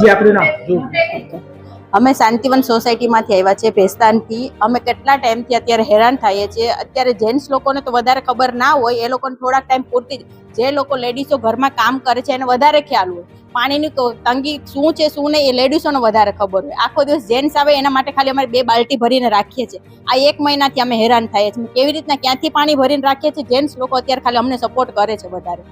જે આપણું નામ. અમે શાંતિવન સોસાયટીમાંથી આવ્યા છે ભેસ્તાનથી. અમે કેટલા ટાઈમથી અત્યારે હેરાન થઈએ છીએ. અત્યારે જેન્ટ્સ લોકોને તો વધારે ખબર ના હોય, એ લોકોને થોડાક ટાઈમ પૂરતી જે લોકો લેડીઝો ઘરમાં કામ કરે છે એને વધારે ખ્યાલ હોય. પાણીની તો તંગી શું છે, શું નહીં એ લેડીઝોને વધારે ખબર હોય. આખો દિવસ જેન્ટ્સ આવે એના માટે ખાલી અમારે બે બાલ્ટી ભરીને રાખીએ છીએ. આ એક મહિનાથી અમે હેરાન થઈએ છીએ. કેવી રીતના ક્યાંથી પાણી ભરીને રાખીએ છીએ? જેન્ટ્સ લોકો અત્યારે ખાલી અમને સપોર્ટ કરે છે વધારે.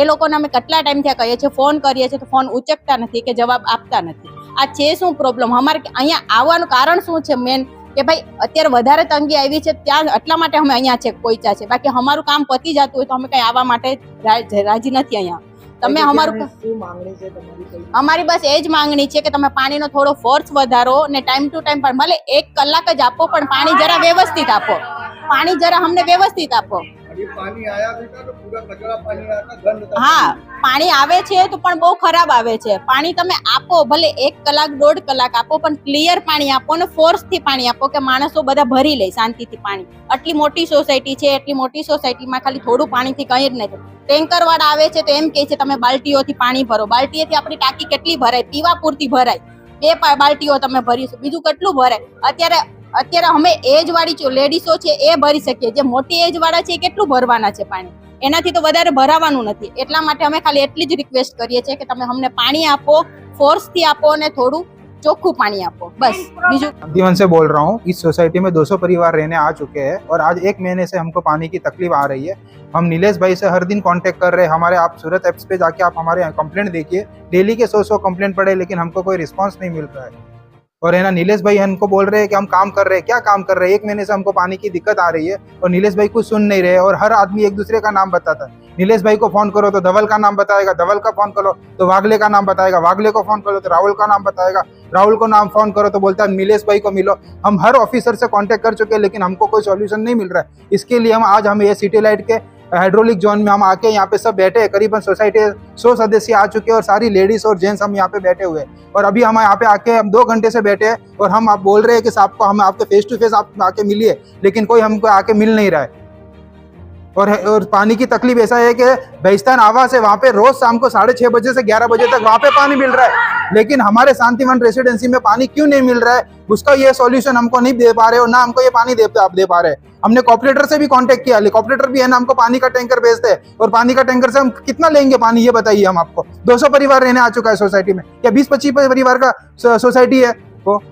એ લોકોને અમે કેટલા ટાઈમથી કહીએ છીએ? ફોન કરીએ છીએ તો ફોન ઉચકતા નથી કે જવાબ આપતા નથી. આ છે શું પ્રોબ્લેમ અમારે અહીંયા આવવાનું કારણ શું છે મેન કે ભાઈ અત્યારે વધારે તંગી આવી છે ત્યાં એટલા માટે અમે અહીંયા છે કોઈચા છે. બાકી અમારું કામ પતી જતું હોય તો અમે કઈ આવવા માટે રાજી નથી અહીંયા. તમે અમારું? અમારી બસ એ જ માંગણી છે કે તમે પાણીનો થોડો ફોર્સ વધારો ને ટાઈમ ટુ ટાઈમ પણ ભલે એક કલાક જ આપો પણ પાણી જરા વ્યવસ્થિત આપો. પાણી જરા અમને વ્યવસ્થિત આપો. હા, પાણી આવે છે તો પણ બહુ ખરાબ આવે છે. પાણી તમે આપો, ભલે એક કલાક, દોઢ કલાક આપો, પણ ક્લિયર પાણી આપો ને ફોર્સથી પાણી આપો કે માણસો બધા ભરી લે શાંતિથી પાણી. આટલી મોટી સોસાયટી છે એટલી મોટી સોસાયટીમાં ખાલી થોડું પાણીથી કંઈ જ નથી ટેન્કર વાળા આવે છે તો એમ કે છે, તમે બાલ્ટીઓથી પાણી ભરો. બાલ્ટીએથી આપણી ટાંકી કેટલી ભરાય? પીવા પૂરતી ભરાય. બે બાલટીઓ તમે ભરી બીજું કેટલું ભરાય? અત્યારે અત્યારે અમે એજ વાળી લેડીઝો છે એ ભરી શકીએ જે મોટી એજ વાળા છે એ કેટલું ભરવાના છે પાણી એનાથી તો વધારે ભરાવાનું નથી એટલા માટે અમે ખાલી એટલી જ રિક્વેસ્ટ કરીએ છીએ કે તમે અમને પાણી આપો ફોર્સ થી આપો અને થોડું ચોખ્ખું પાણી આપો બસ બીજું दीवन से बोल रहा हूँ इस सोसाइटी में 200 परिवार रहने आ चुके हैं और आज एक महीने से हमको पानी की तकलीफ आ रही है हम नीलेश भाई से हर दिन कांटेक्ट कर रहे हैं हमारे आप सूरत एप्स पे जाके आप हमारे कंप्लेंट देखिए डेली के सौ सौ कंप्लेंट पड़े लेकिन हमको कोई रिस्पांस नहीं मिल रहा है और है ना, नीलेश भाई हमको बोल रहे हैं कि हम काम कर रहे हैं। क्या काम कर रहे हैं? एक महीने से हमको पानी की दिक्कत आ रही है और नीलेश भाई कुछ सुन नहीं रहे और हर आदमी एक दूसरे का नाम बताता है। नीलेश भाई को फ़ोन करो तो धवल का नाम बताएगा, धवल का फ़ोन करो तो वागले का नाम बताएगा, वागले को फ़ोन करो तो राहुल का नाम बताएगा। राहुल को नाम फ़ोन करो तो बोलता है, नीलेश भाई को मिलो। हम हर ऑफिसर से कॉन्टेक्ट कर चुके हैं, लेकिन हमको कोई सोल्यूशन नहीं मिल रहा है। इसके लिए हम आज हम ये सिटी लाइट के हाइड्रोलिक जोन में हम आके यहाँ पे सब बैठे हैं। करीबन सोसाइटी, सौ सदस्य आ चुके हैं और सारी लेडीज़ और जेंट्स हम यहाँ पे बैठे हुए हैं। और अभी हम यहाँ पे आके हम दो घंटे से बैठे हैं और हम आप बोल रहे हैं कि साहब को हम आपके फेस टू फेस आप आके मिलिए, लेकिन कोई हमको आके मिल नहीं रहा है। और और पानी की तकलीफ़ ऐसा है कि बेस्तान आवास है, वहाँ पे रोज शाम को साढ़े छह बजे से ग्यारह बजे तक वहाँ पे पानी मिल रहा है। लेकिन हमारे शांतिवन रेसिडेंसी में पानी क्यों नहीं मिल रहा है? उसका ये सॉल्यूशन हमको नहीं दे पा रहे और ना हमको ये पानी दे, आप दे पा रहे। हमने कॉपरेटर से भी कांटेक्ट किया। कॉपरेटर भी है ना, हमको पानी का टैंकर भेजते हैं। और पानी का टैंकर से हम कितना लेंगे पानी, ये बताइए हम आपको। 200 परिवार रहने आ चुका है सोसाइटी में। क्या बीस पच्चीस परिवार का सोसाइटी है? वो